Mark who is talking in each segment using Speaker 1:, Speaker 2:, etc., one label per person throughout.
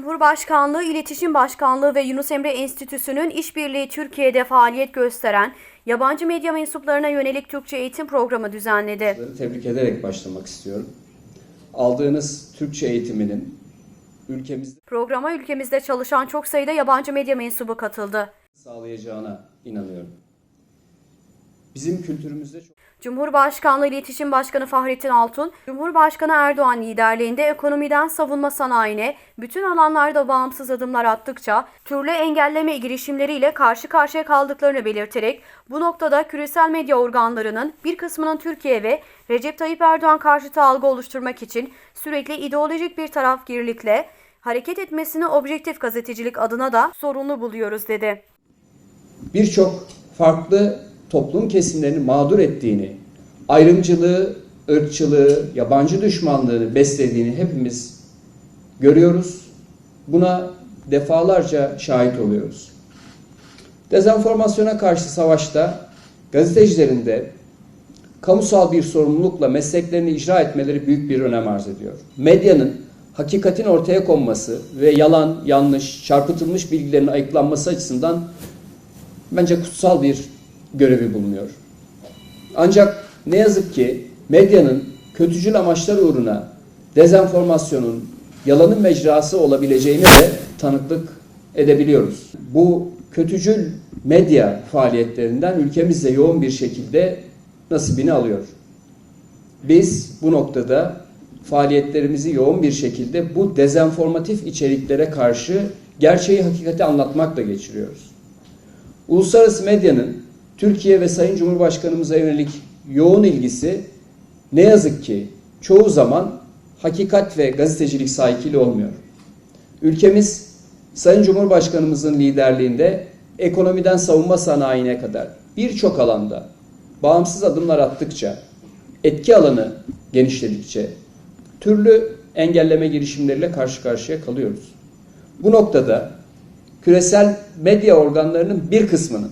Speaker 1: Cumhurbaşkanlığı, İletişim Başkanlığı ve Yunus Emre Enstitüsü'nün işbirliği Türkiye'de faaliyet gösteren yabancı medya mensuplarına yönelik Türkçe eğitim programı düzenledi.
Speaker 2: Tebrik ederek başlamak istiyorum. Aldığınız Türkçe eğitiminin ülkemizde
Speaker 1: Programa ülkemizde çalışan çok sayıda yabancı medya mensubu katıldı.
Speaker 2: sağlayacağına inanıyorum. Bizim kültürümüzde çok
Speaker 1: Cumhurbaşkanlığı İletişim Başkanı Fahrettin Altun, Cumhurbaşkanı Erdoğan liderliğinde ekonomiden savunma sanayine bütün alanlarda bağımsız adımlar attıkça türlü engelleme girişimleriyle karşı karşıya kaldıklarını belirterek bu noktada küresel medya organlarının bir kısmının Türkiye ve Recep Tayyip Erdoğan karşıtı algı oluşturmak için sürekli ideolojik bir tarafgirlikle hareket etmesini objektif gazetecilik adına da sorunlu buluyoruz dedi.
Speaker 2: birçok farklı toplum kesimlerini mağdur ettiğini, ayrımcılığı, ırkçılığı, yabancı düşmanlığını beslediğini hepimiz görüyoruz. Buna defalarca şahit oluyoruz. Dezenformasyona karşı savaşta gazetecilerin de kamusal bir sorumlulukla mesleklerini icra etmeleri büyük bir önem arz ediyor. Medyanın hakikatin ortaya konması ve yalan, yanlış, çarpıtılmış bilgilerin ayıklanması açısından bence kutsal bir görevi bulunuyor. Ancak ne yazık ki medyanın kötücül amaçlar uğruna dezenformasyonun, yalanın mecrası olabileceğini de tanıklık edebiliyoruz. Bu kötücül medya faaliyetlerinden ülkemizde yoğun bir şekilde nasibini alıyor. Biz bu noktada faaliyetlerimizi yoğun bir şekilde bu dezenformatif içeriklere karşı gerçeği hakikati anlatmakla geçiriyoruz. Uluslararası medyanın Türkiye ve Sayın Cumhurbaşkanımıza yönelik yoğun ilgisi ne yazık ki çoğu zaman hakikat ve gazetecilik sahikiyle olmuyor. Ülkemiz Sayın Cumhurbaşkanımızın liderliğinde ekonomiden savunma sanayine kadar birçok alanda bağımsız adımlar attıkça, etki alanı genişledikçe türlü engelleme girişimleriyle karşı karşıya kalıyoruz. Bu noktada küresel medya organlarının bir kısmının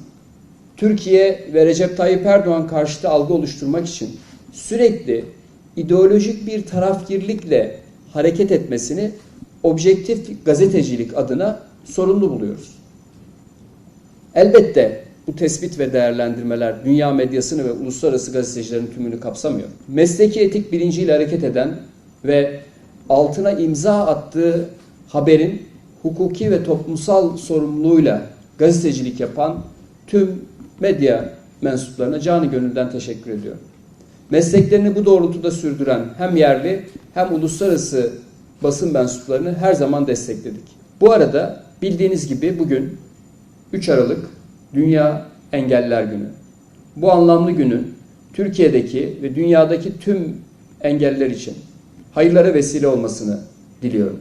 Speaker 2: Türkiye ve Recep Tayyip Erdoğan karşıtı algı oluşturmak için sürekli ideolojik bir tarafgirlikle hareket etmesini objektif gazetecilik adına sorumlu buluyoruz. Elbette bu tespit ve değerlendirmeler dünya medyasını ve uluslararası gazetecilerin tümünü kapsamıyor. Mesleki etik bilinciyle hareket eden ve altına imza attığı haberin hukuki ve toplumsal sorumluluğuyla gazetecilik yapan tüm medya mensuplarına canı gönülden teşekkür ediyorum. Mesleklerini bu doğrultuda sürdüren hem yerli hem uluslararası basın mensuplarını her zaman destekledik. Bu arada bildiğiniz gibi bugün 3 Aralık Dünya Engeller Günü. Bu anlamlı günün Türkiye'deki ve dünyadaki tüm engeller için hayırlara vesile olmasını diliyorum.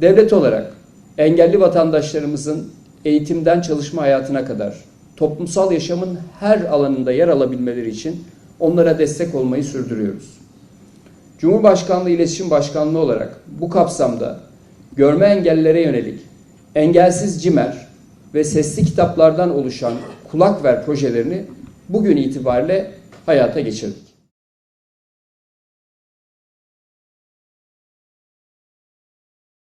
Speaker 2: Devlet olarak engelli vatandaşlarımızın eğitimden çalışma hayatına kadar toplumsal yaşamın her alanında yer alabilmeleri için onlara destek olmayı sürdürüyoruz. Cumhurbaşkanlığı İletişim Başkanlığı olarak bu kapsamda görme engellilere yönelik engelsiz cimer ve sesli kitaplardan oluşan kulak ver projelerini bugün itibariyle hayata geçirdik.